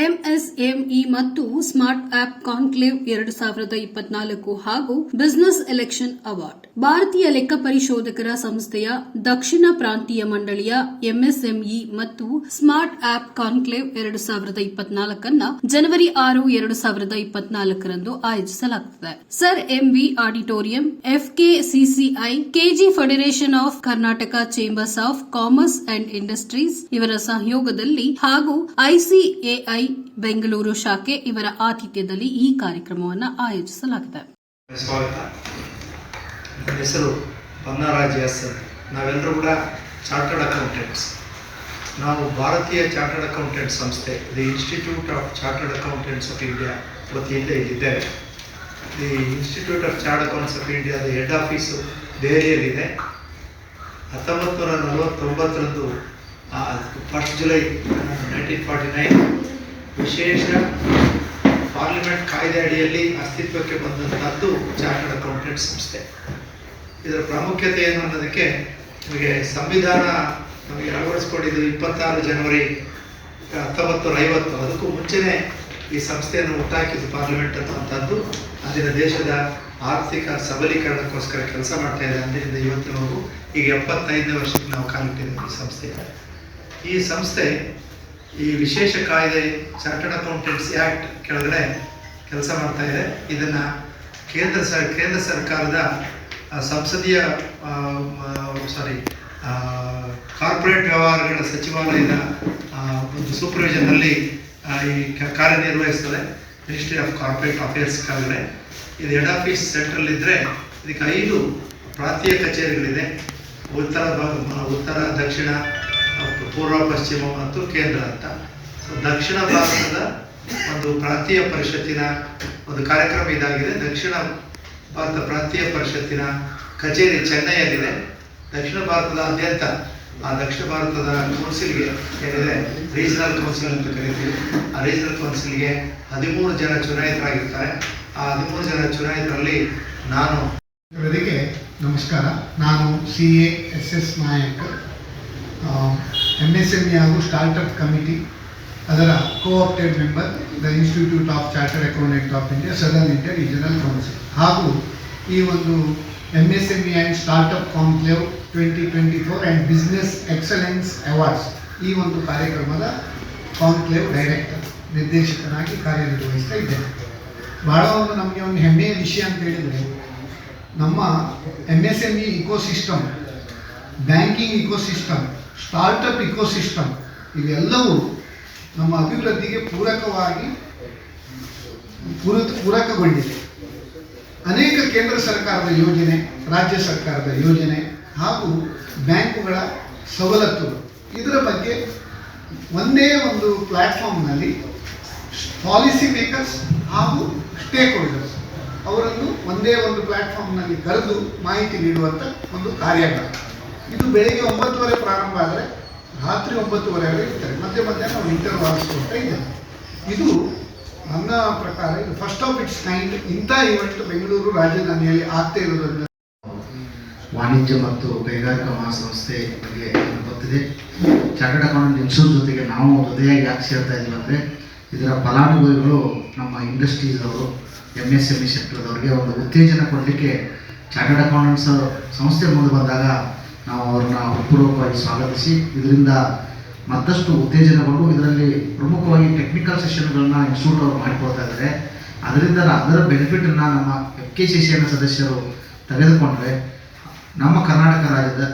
MSME ಮತ್ತು smart app conclave ಎರಡು ಸಾವಿರದ ಇಪ್ಪತ್ನಾಲ್ಕು ಹಾಗೂ ಬಿಸಿನೆಸ್ ಎಲೆಕ್ಷನ್ ಅವಾರ್ಡ್. ಭಾರತೀಯ ಲೆಕ್ಕ ಪರಿಶೋಧಕರ ಸಂಸ್ಥೆಯ ದಕ್ಷಿಣ ಪ್ರಾಂತೀಯ ಮಂಡಳಿಯ ಎಂಎಸ್ಎಂಇ ಮತ್ತು ಸ್ಮಾರ್ಟ್ ಆಪ್ ಕಾನ್ಕ್ಲೇವ್ ಎರಡು ಸಾವಿರದ ಇಪ್ಪತ್ನಾಲ್ಕನ್ನ ಜನವರಿ ಆರು ಎರಡು ಸಾವಿರದ ಇಪ್ಪತ್ನಾಲ್ಕರಂದು ಆಯೋಜಿಸಲಾಗುತ್ತದೆ. Sir M V auditorium FKCCI KG federation of Karnataka chambers of commerce and industries ಇವರ ಸಹಯೋಗದಲ್ಲಿ ಹಾಗೂ ಐಸಿಎಐ ಬೆಂಗಳೂರು ಶಾಖೆ ಇವರ ಆತಿಥ್ಯದಲ್ಲಿ ಈ ಕಾರ್ಯಕ್ರಮವನ್ನು ಆಯೋಜಿಸಲಾಗಿದೆ. ಸ್ವಾಗತ. ಹೆಸರು ಪನ್ನಾರಾಜ್ ಎಸ್ ನಾವೆಲ್ಲರೂ ಕೂಡ ಚಾರ್ಟರ್ಡ್ ಅಕೌಂಟೆಂಟ್ಸ್. ನಾವು ಭಾರತೀಯ ಚಾರ್ಟರ್ಡ್ ಅಕೌಂಟೆಂಟ್ ಸಂಸ್ಥೆ, the institute of chartered accountants of India ವತಿಯಿಂದ ಇಲ್ಲಿದ್ದೇವೆ. The institute of chart accounts of ಇಂಡಿಯಾದ ಹೆಡ್ ಆಫೀಸು ದೆಹಲಿಯಲ್ಲಿದೆ. ಹತ್ತೊಂಬತ್ತು ನೂರ ನಲವತ್ತೊಂಬತ್ತರಂದು first July nineteen forty nine ವಿಶೇಷ ಪಾರ್ಲಿಮೆಂಟ್ ಕಾಯ್ದೆ ಅಡಿಯಲ್ಲಿ ಅಸ್ತಿತ್ವಕ್ಕೆ ಬಂದಂತಹದ್ದು ಚಾರ್ಟರ್ಡ್ ಅಕೌಂಟೆಂಟ್ ಸಂಸ್ಥೆ. ಇದರ ಪ್ರಾಮುಖ್ಯತೆ ಏನು ಅನ್ನೋದಕ್ಕೆ ನಮಗೆ ಸಂವಿಧಾನ ನಮಗೆ ಅಳವಡಿಸ್ಕೊಂಡಿದ್ದು ಇಪ್ಪತ್ತಾರು ಜನವರಿ, ಹತ್ತೊಂಬತ್ತು ನೂರ ಐವತ್ತು. ಅದಕ್ಕೂ ಮುಂಚೆನೇ ಈ ಸಂಸ್ಥೆಯನ್ನು ಹುಟ್ಟಾಕಿದ್ದು ಪಾರ್ಲಿಮೆಂಟ್ ಅನ್ನುವಂಥದ್ದು. ಅಂದಿನ ದೇಶದ ಆರ್ಥಿಕ ಸಬಲೀಕರಣಕ್ಕೋಸ್ಕರ ಕೆಲಸ ಮಾಡ್ತಾ ಇದೆ ಅಂದಿನಿಂದ ಇವತ್ತಿನವರೆಗೂ. ಈಗ ಎಪ್ಪತ್ತೈದನೇ ವರ್ಷಕ್ಕೆ ನಾವು ಕಾಲಿಟ್ಟಿದ್ದೀವಿ ಈ ಸಂಸ್ಥೆ. ಈ ಸಂಸ್ಥೆ ಈ ವಿಶೇಷ ಕಾಯ್ದೆ ಚಾರ್ಟರ್ಡ್ ಅಕೌಂಟೆಂಟ್ಸ್ ಆ್ಯಕ್ಟ್ ಕೆಳಗಡೆ ಕೆಲಸ ಮಾಡ್ತಾ ಇದೆ. ಇದನ್ನು ಕೇಂದ್ರ ಸ, ಕೇಂದ್ರ ಸರ್ಕಾರದ ಸಂಸದೀಯ ಸಾರಿ ಕಾರ್ಪೊರೇಟ್ ವ್ಯವಹಾರಗಳ ಸಚಿವಾಲಯದ ಒಂದು ಸೂಪರ್ವಿಷನ್ನಲ್ಲಿ ಈ ಕಾರ್ಯನಿರ್ವಹಿಸ್ತದೆ. ಮಿನಿಸ್ಟ್ರಿ ಆಫ್ ಕಾರ್ಪೊರೇಟ್ ಅಫೇರ್ಸ್ ಕೆಳಗಡೆ. ಇದು ಹೆಡ್ ಆಫೀಸ್ ಸೆಂಟ್ರಲ್ ಇದ್ದರೆ ಇದಕ್ಕೆ ಐದು ಪ್ರಾಂತೀಯ ಕಚೇರಿಗಳಿದೆ. ಉತ್ತರ ಉತ್ತರ, ದಕ್ಷಿಣ ಪೂರ್ವ, ಪಶ್ಚಿಮ ಮತ್ತು ಕೇಂದ್ರ ಅಂತ. ದಕ್ಷಿಣ ಭಾರತದ ಒಂದು ಪ್ರಾಂತೀಯ ಪರಿಷತ್ತಿನ ಒಂದು ಕಾರ್ಯಕ್ರಮ ಇದಾಗಿದೆ. ದಕ್ಷಿಣ ಭಾರತ ಪ್ರಾಂತೀಯ ಪರಿಷತ್ತಿನ ಕಚೇರಿ ಚೆನ್ನೈಯಲ್ಲಿದೆ. ದಕ್ಷಿಣ ಭಾರತದಾದ್ಯಂತ ಆ ದಕ್ಷಿಣ ಭಾರತದ ಕೌನ್ಸಿಲ್ಗೆ ಏನಿದೆ? ರೀಜನಲ್ ಕೌನ್ಸಿಲ್ ಅಂತ ಕರಿತೀವಿ. ಆ ರೀಜನಲ್ ಕೌನ್ಸಿಲ್ಗೆ ಹದಿಮೂರು ಜನ ಚುನಾಯಿತರಾಗಿರ್ತಾರೆ. ಆ ಹದಿಮೂರು ಜನ ಚುನಾಯಿತರಲ್ಲಿ ನಾನು ಎಲ್ಲರಿಗೆ ನಮಸ್ಕಾರ. ನಾನು C A S S Nayak. M S M E ಹಾಗೂ ಸ್ಟಾರ್ಟಪ್ ಕಮಿಟಿ ಅದರ co-opted member the institute of chartered accountant of India southern India regional council ಹಾಗೂ ಈ ಒಂದು M S M E and startup conclave twenty twenty four and business excellence awards ಈ ಒಂದು ಕಾರ್ಯಕ್ರಮದ conclave director ನಿರ್ದೇಶಕನಾಗಿ ಕಾರ್ಯನಿರ್ವಹಿಸ್ತಾ ಇದ್ದೇನೆ. ಭಾಳ ಒಂದು ನಮಗೆ ಒಂದು ಹೆಮ್ಮೆಯ ವಿಷಯ ಅಂತ ಹೇಳಿದರೆ ನಮ್ಮ M S M ecosystem banking ecosystem startup ecosystem ಇವೆಲ್ಲವೂ ನಮ್ಮ ಅಭಿವೃದ್ಧಿಗೆ ಪೂರಕವಾಗಿ ಪೂರ ಪೂರಕಗೊಂಡಿದೆ. ಅನೇಕ ಕೇಂದ್ರ ಸರ್ಕಾರದ ಯೋಜನೆ, ರಾಜ್ಯ ಸರ್ಕಾರದ ಯೋಜನೆ ಹಾಗೂ ಬ್ಯಾಂಕುಗಳ ಸವಲತ್ತು ಇದರ ಬಗ್ಗೆ ಒಂದೇ ಒಂದು ಪ್ಲ್ಯಾಟ್ಫಾರ್ಮ್ನಲ್ಲಿ ಪಾಲಿಸಿ ಮೇಕರ್ಸ್ ಹಾಗೂ ಸ್ಟೇಕ್ ಹೋಲ್ಡರ್ಸ್ ಅವರನ್ನು ಒಂದೇ ಒಂದು ಪ್ಲಾಟ್ಫಾರ್ಮ್ನಲ್ಲಿ ಕರೆದು ಮಾಹಿತಿ ನೀಡುವಂಥ ಒಂದು ಕಾರ್ಯಕ್ರಮ ಇದು ಬೆಳಗ್ಗೆ ಒಂಬತ್ತುವರೆ ಪ್ರಾರಂಭ ಆದರೆ ರಾತ್ರಿ ಒಂಬತ್ತುವರೆವರೆಗೆ ಇರ್ತಾರೆ. ಮಧ್ಯೆ ಮಧ್ಯಾಹ್ನ ನಾವು ಇಂಟರ್ವ್ಯೂ ಆಡಿಸ್ಕೊಳ್ತಾ ಇದ್ದೇವೆ ಇದು ನನ್ನ ಪ್ರಕಾರ ಇದು ಫಸ್ಟ್ ಆಫ್ ಇಟ್ಸ್ ಕೈಂಡ್ ಇಂಥ ಇವೆಂಟ್ ಬೆಂಗಳೂರು ರಾಜಧಾನಿಯಲ್ಲಿ ಆಗ್ತಾ ಇರೋದ್ರಿಂದ. ವಾಣಿಜ್ಯ ಮತ್ತು ಕೈಗಾರಿಕಾ ಮಹಾಸಂಸ್ಥೆ ಬಗ್ಗೆ ಗೊತ್ತಿದೆ. ಚಾರ್ಟರ್ಡ್ ಅಕೌಂಟೆಂಟ್ ಇನ್ಸ್ಟಿಟ್ಯೂಟ್ ಜೊತೆಗೆ ನಾವು ಹೃದಯ ಯಾಕೆ ಸೇರ್ತಾ ಇದ್ದೀವಿ ಅಂದರೆ ಇದರ ಫಲಾನುಭವಿಗಳು ನಮ್ಮ ಇಂಡಸ್ಟ್ರೀಸ್ ಅವರು ಎಂ ಎಸ್ ಎಂ ಇ ಸೆಕ್ಟರ್ದವ್ರಿಗೆ ಒಂದು ಉತ್ತೇಜನ ಕೊಡಲಿಕ್ಕೆ ಚಾರ್ಟರ್ಡ್ ಅಕೌಂಟೆಂಟ್ಸ್ ಸಂಸ್ಥೆ ಮುಂದೆ ಬಂದಾಗ ನಾವು ಅವ್ರನ್ನ ಹೃತ್ಪೂರ್ವಕವಾಗಿ ಸ್ವಾಗತಿಸಿ, ಇದರಿಂದ ಮತ್ತಷ್ಟು ಉತ್ತೇಜನಗೊಂಡು ಇದರಲ್ಲಿ ಪ್ರಮುಖವಾಗಿ ಟೆಕ್ನಿಕಲ್ ಸೆಷನ್ಗಳನ್ನ ಇನ್ಸ್ಟಿಟ್ಯೂಟ್ ಅವರು ಮಾಡಿಕೊಡ್ತಾ ಇದ್ದಾರೆ. ಅದರಿಂದ ಅದರ ಬೆನಿಫಿಟನ್ನು ನಮ್ಮ ಎಫ್ ಕೆ ಸಿ ಸಿ ಸದಸ್ಯರು ತೆಗೆದುಕೊಂಡ್ರೆ ನಮ್ಮ ಕರ್ನಾಟಕ ರಾಜ್ಯದ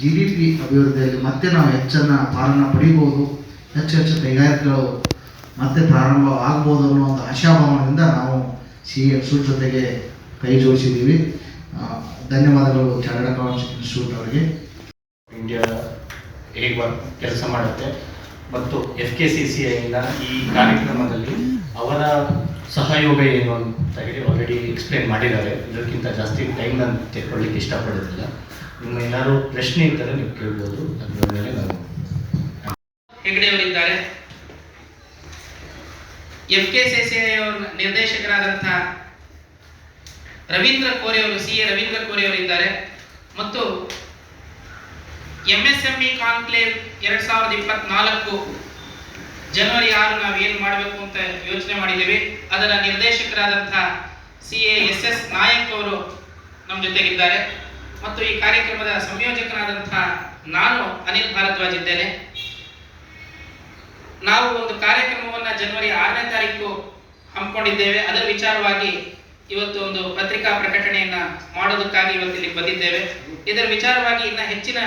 ಜಿ ಡಿ ಪಿ ಅಭಿವೃದ್ಧಿಯಲ್ಲಿ ಮತ್ತೆ ನಾವು ಹೆಚ್ಚನ್ನು ಪಾಲನ್ನು ಪಡೀಬೋದು, ಹೆಚ್ಚು ಹೆಚ್ಚು ಕೈಗಾರಿಕೆಗಳು ಮತ್ತೆ ಪ್ರಾರಂಭ ಆಗ್ಬೋದು ಅನ್ನೋ ಒಂದು ಆಶಾಭಾವನದಿಂದ ನಾವು ಸಿ ಇನ್ಸ್ಟಿಟ್ಯೂಟ್ ಜೊತೆಗೆ ಕೈ ಜೋಡಿಸಿದ್ದೀವಿ. ಧನ್ಯವಾದಗಳು ಚಾರ್ಟರ್ಡ್ ಅಕೌಂಟ್ಸ್ ಇನ್ಸ್ಟಿಟ್ಯೂಟ್ ಅವರಿಗೆ. ಇಂಡಿಯಾ ಹೇಗೆ ವರ್ಕ್ ಕೆಲಸ ಮಾಡುತ್ತೆ ಮತ್ತು ಎಫ್ ಕೆ ಸಿ ಸಿ ಐನ ಈ ಕಾರ್ಯಕ್ರಮದಲ್ಲಿ ಅವರ ಸಹಯೋಗ ಏನು ಅಂತ ಹೇಳಿ ಆಲ್ರೆಡಿ ಎಕ್ಸ್ಪ್ಲೇನ್ ಮಾಡಿದ್ದಾರೆ. ಇದಕ್ಕಿಂತ ಜಾಸ್ತಿ ಟೈಮ್ ನಾನು ತೆಗೊಳ್ಳಿಕ್ಕೆ ಇಷ್ಟಪಡೋದಿಲ್ಲ ನಿಮ್ಮ ಏನಾದರೂ ಪ್ರಶ್ನೆ ಇದ್ದರೆ ನೀವು ಕೇಳ್ಬೋದು. ಅದ್ರ ಮೇಲೆ ನಾನು ಹೆಗಡೆಯವರಿದ್ದಾರೆ ಎಫ್ ಕೆ ಸಿ ಸಿ ಅವರ ನಿರ್ದೇಶಕರಾದಂತಹ ರವೀಂದ್ರ ಕೋರೆ ಅವರು ಸಿ ಎ ರವೀಂದ್ರ ಕೋರೆ ಅವರಿದ್ದಾರೆ ಮತ್ತು M S M E conclave ಎರಡ್ ಸಾವಿರದ ಇಪ್ಪತ್ನಾಲ್ಕು ಜನವರಿ ಆರು ನಾವು ಏನು ಮಾಡಬೇಕು ಅಂತ ಯೋಚನೆ ಮಾಡಿದ್ದೀವಿ. ಅದರ ನಿರ್ದೇಶಕರಾದಂಥ C A S S Nayak ಅವರು ನಮ್ಮ ಜೊತೆಗಿದ್ದಾರೆ. ಮತ್ತು ಈ ಕಾರ್ಯಕ್ರಮದ ಸಂಯೋಜಕನಾದಂಥ ನಾನು ಅನಿಲ್ ಭಾರದ್ವಾಜ್ ಇದ್ದೇನೆ. ನಾವು ಒಂದು ಕಾರ್ಯಕ್ರಮವನ್ನು ಜನವರಿ ಆರನೇ ತಾರೀಕು ಹಮ್ಮಿಕೊಂಡಿದ್ದೇವೆ. ಅದರ ವಿಚಾರವಾಗಿ ಇವತ್ತು ಒಂದು ಪತ್ರಿಕಾ ಪ್ರಕಟಣೆಯನ್ನ ಮಾಡೋದಕ್ಕಾಗಿ ಇವತ್ತು ಇಲ್ಲಿ ಬಂದಿದ್ದೇವೆ. ಇದರ ವಿಚಾರವಾಗಿ ಇನ್ನ ಹೆಚ್ಚಿನ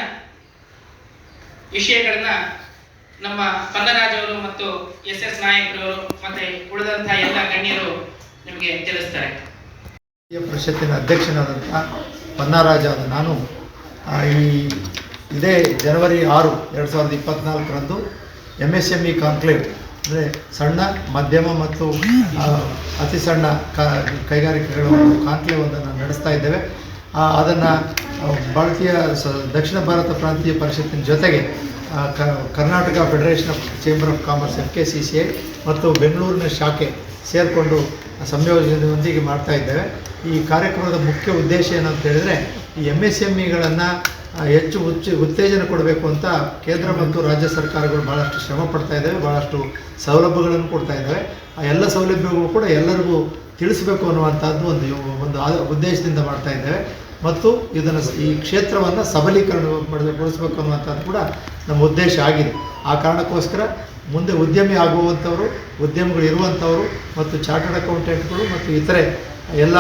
ವಿಷಯಗಳನ್ನ ನಮ್ಮ ಪನ್ನರಾಜ್ ಅವರು ಮತ್ತು ಎಸ್ ಎಸ್ ನಾಯಕರವರು ಮತ್ತೆ ಉಳಿದಂತಹ ಎಲ್ಲ ಗಣ್ಯರು ನಿಮಗೆ ತಿಳಿಸ್ತಾರೆ. ಪರಿಷತ್ತಿನ ಅಧ್ಯಕ್ಷನಾದಂಥ ಪನ್ನಾರಾಜ ನಾನು ಈ ಇದೇ ಜನವರಿ ಆರು, ಎರಡು ಸಾವಿರದ ಇಪ್ಪತ್ತ್ನಾಲ್ಕರಂದು M S M E conclave ಅಂದರೆ ಸಣ್ಣ, ಮಧ್ಯಮ ಮತ್ತು ಅತಿ ಸಣ್ಣ ಕೈಗಾರಿಕೆಗಳ ಒಂದು ಕಾನ್ಕ್ಲೇವ್ ಅದನ್ನು ನಡೆಸ್ತಾ ಇದ್ದೇವೆ. ಅದನ್ನು ಭಾರತೀಯ ಸ, ದಕ್ಷಿಣ ಭಾರತ ಪ್ರಾಂತೀಯ ಪರಿಷತ್ತಿನ ಜೊತೆಗೆ Karnataka federation of chamber of commerce F K C C I ಮತ್ತು ಬೆಂಗಳೂರಿನ ಶಾಖೆ ಸೇರಿಕೊಂಡು ಸಂಯೋಜನೆಯೊಂದಿಗೆ ಮಾಡ್ತಾ ಇದ್ದೇವೆ. ಈ ಕಾರ್ಯಕ್ರಮದ ಮುಖ್ಯ ಉದ್ದೇಶ ಏನಂತ ಹೇಳಿದರೆ, ಈ ಎಂ ಎಸ್ ಎಂ ಇಗಳನ್ನು ಹೆಚ್ಚು ಉಚ್ಚ ಉತ್ತೇಜನ ಕೊಡಬೇಕು ಅಂತ ಕೇಂದ್ರ ಮತ್ತು ರಾಜ್ಯ ಸರ್ಕಾರಗಳು ಭಾಳಷ್ಟು ಶ್ರಮ ಪಡ್ತಾ ಇದ್ದಾವೆ ಭಾಳಷ್ಟು ಸೌಲಭ್ಯಗಳನ್ನು ಕೊಡ್ತಾ ಇದ್ದಾವೆ ಆ ಎಲ್ಲ ಸೌಲಭ್ಯಗಳು ಕೂಡ ಎಲ್ಲರಿಗೂ ತಿಳಿಸಬೇಕು ಅನ್ನುವಂಥದ್ದು ಒಂದು ಒಂದು ಉದ್ದೇಶದಿಂದ ಮಾಡ್ತಾ ಇದ್ದೇವೆ ಮತ್ತು ಇದನ್ನು ಈ ಕ್ಷೇತ್ರವನ್ನು ಸಬಲೀಕರಣ ಪಡಿಸಬೇಕು ಅನ್ನುವಂಥದ್ದು ಕೂಡ ನಮ್ಮ ಉದ್ದೇಶ ಆಗಿದೆ. ಆ ಕಾರಣಕ್ಕೋಸ್ಕರ ಮುಂದೆ ಉದ್ಯಮಿ ಆಗುವಂಥವರು, ಉದ್ಯಮಿಗಳು ಇರುವಂಥವರು ಮತ್ತು ಚಾರ್ಟರ್ಡ್ ಅಕೌಂಟೆಂಟ್ಗಳು ಮತ್ತು ಇತರೆ ಎಲ್ಲ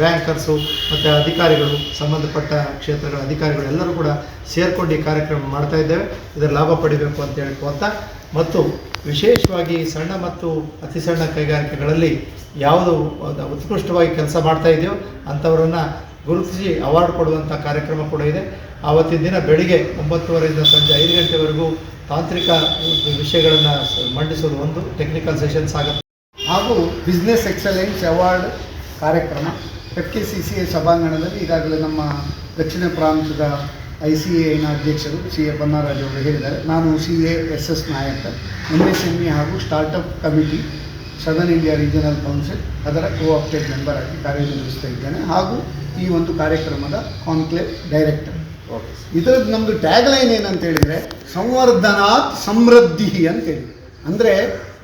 ಬ್ಯಾಂಕರ್ಸು ಮತ್ತು ಅಧಿಕಾರಿಗಳು, ಸಂಬಂಧಪಟ್ಟ ಕ್ಷೇತ್ರಗಳ ಅಧಿಕಾರಿಗಳು ಎಲ್ಲರೂ ಕೂಡ ಸೇರಿಕೊಂಡು ಈ ಕಾರ್ಯಕ್ರಮ ಮಾಡ್ತಾ ಇದ್ದೇವೆ. ಇದರ ಲಾಭ ಪಡಿಬೇಕು ಅಂತ ಹೇಳ್ಕೊತ ಮತ್ತು ವಿಶೇಷವಾಗಿ ಸಣ್ಣ ಮತ್ತು ಅತಿ ಸಣ್ಣ ಕೈಗಾರಿಕೆಗಳಲ್ಲಿ ಯಾವುದು ಉತ್ಕೃಷ್ಟವಾಗಿ ಕೆಲಸ ಮಾಡ್ತಾ ಇದೆಯೋ ಅಂಥವರನ್ನು ಗುರುತಿಸಿ ಅವಾರ್ಡ್ ಕೊಡುವಂಥ ಕಾರ್ಯಕ್ರಮ ಕೂಡ ಇದೆ. ಆವತ್ತಿನ ದಿನ ಬೆಳಿಗ್ಗೆ ಒಂಬತ್ತುವರೆಯಿಂದ ಸಂಜೆ ಐದು ಗಂಟೆವರೆಗೂ ತಾಂತ್ರಿಕ ವಿಷಯಗಳನ್ನು ಮಂಡಿಸೋದು ಒಂದು ಟೆಕ್ನಿಕಲ್ ಸೆಷನ್ಸ್ ಆಗುತ್ತೆ. ಹಾಗೂ ಬಿಸ್ನೆಸ್ ಎಕ್ಸಲೆನ್ಸ್ ಅವಾರ್ಡ್ ಕಾರ್ಯಕ್ರಮ F K C C A ಸಭಾಂಗಣದಲ್ಲಿ ಈಗಾಗಲೇ ನಮ್ಮ ದಕ್ಷಿಣ ಪ್ರಾಂತದ ಐ ಸಿ ಎನ ಅಧ್ಯಕ್ಷರು ಸಿ ಎ ಬನ್ನಾರಾಜ್ ಅವರು ಹೇಳಿದ್ದಾರೆ. ನಾನು C A S S Nayak M S M E ಹಾಗೂ startup committee southern India regional council ಅದರ ಕೋಆಪ್ಟೆಡ್ ಮೆಂಬರ್ ಆಗಿ ಕಾರ್ಯನಿರ್ವಹಿಸ್ತಾ ಇದ್ದೇನೆ. ಹಾಗೂ ಈ ಒಂದು ಕಾರ್ಯಕ್ರಮದ ಕಾನ್ಕ್ಲೇವ್ ಡೈರೆಕ್ಟರ್ ಇದರದ್ದು ನಮ್ಮದು ಟ್ಯಾಗ್ಲೈನ್ ಏನಂತ ಹೇಳಿದರೆ ಸಂವರ್ಧನಾತ್ ಸಮೃದ್ಧಿ ಅಂತೇಳಿ ಅಂದರೆ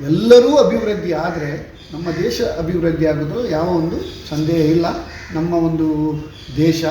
ಎಲ್ಲರೂ ಅಭಿವೃದ್ಧಿ ಆದರೆ ನಮ್ಮ ದೇಶ ಅಭಿವೃದ್ಧಿ ಆಗೋದು ಯಾವ ಒಂದು ಸಂದೇಹ ಇಲ್ಲ. ನಮ್ಮ ಒಂದು ದೇಶ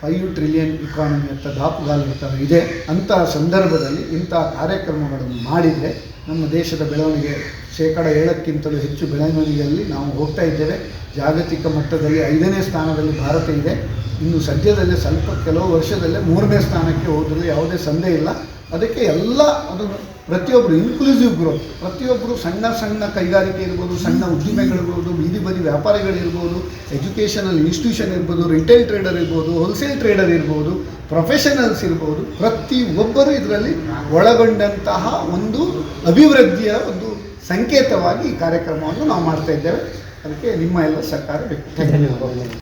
ಫೈವ್ ಟ್ರಿಲಿಯನ್ ಇಕಾನಮಿ ಅಂತ ದಾಪುಗಾಲಿರ್ತಾರೆ ಇದೆ ಅಂತಹ ಸಂದರ್ಭದಲ್ಲಿ ಇಂಥ ಕಾರ್ಯಕ್ರಮಗಳನ್ನು ಮಾಡಿದರೆ ನಮ್ಮ ದೇಶದ ಬೆಳವಣಿಗೆ ಶೇಕಡ ಏಳಕ್ಕಿಂತಲೂ ಹೆಚ್ಚು ಬೆಳವಣಿಗೆಯಲ್ಲಿ ನಾವು ಹೋಗ್ತಾ ಇದ್ದೇವೆ. ಜಾಗತಿಕ ಮಟ್ಟದಲ್ಲಿ ಐದನೇ ಸ್ಥಾನದಲ್ಲಿ ಭಾರತ ಇದೆ. ಇನ್ನು ಸದ್ಯದಲ್ಲೇ ಸ್ವಲ್ಪ ಕೆಲವು ವರ್ಷದಲ್ಲೇ ಮೂರನೇ ಸ್ಥಾನಕ್ಕೆ ಹೋದರೂ ಯಾವುದೇ ಸಂದೇಹ ಇಲ್ಲ. ಅದಕ್ಕೆ ಎಲ್ಲ ಅದು ಪ್ರತಿಯೊಬ್ಬರು ಇನ್ಕ್ಲೂಸಿವ್ ಗ್ರೋತ್ ಪ್ರತಿಯೊಬ್ಬರು ಸಣ್ಣ ಸಣ್ಣ ಕೈಗಾರಿಕೆ ಇರ್ಬೋದು, ಸಣ್ಣ ಉದ್ದಿಮೆಗಳಿರ್ಬೋದು, ಬೀದಿ ಬದಿ ವ್ಯಾಪಾರಿಗಳಿರ್ಬೋದು ಎಜುಕೇಷನಲ್ ಇನ್ಸ್ಟಿಟ್ಯೂಷನ್ ಇರ್ಬೋದು ರಿಟೇಲ್ ಟ್ರೇಡರ್ ಇರ್ಬೋದು ಹೋಲ್ಸೇಲ್ ಟ್ರೇಡರ್ ಇರ್ಬೋದು ಪ್ರೊಫೆಷನಲ್ಸ್ ಇರ್ಬೋದು ಪ್ರತಿಯೊಬ್ಬರು ಇದರಲ್ಲಿ ಒಳಗೊಂಡಂತಹ ಒಂದು ಅಭಿವೃದ್ಧಿಯ ಒಂದು ಸಂಕೇತವಾಗಿ ಈ ಕಾರ್ಯಕ್ರಮವನ್ನು ನಾವು ಮಾಡ್ತಾ ಇದ್ದೇವೆ. ಅದಕ್ಕೆ ನಿಮ್ಮ ಎಲ್ಲ ಸರ್ಕಾರ ಬೇಕು. ಧನ್ಯವಾದಗಳು.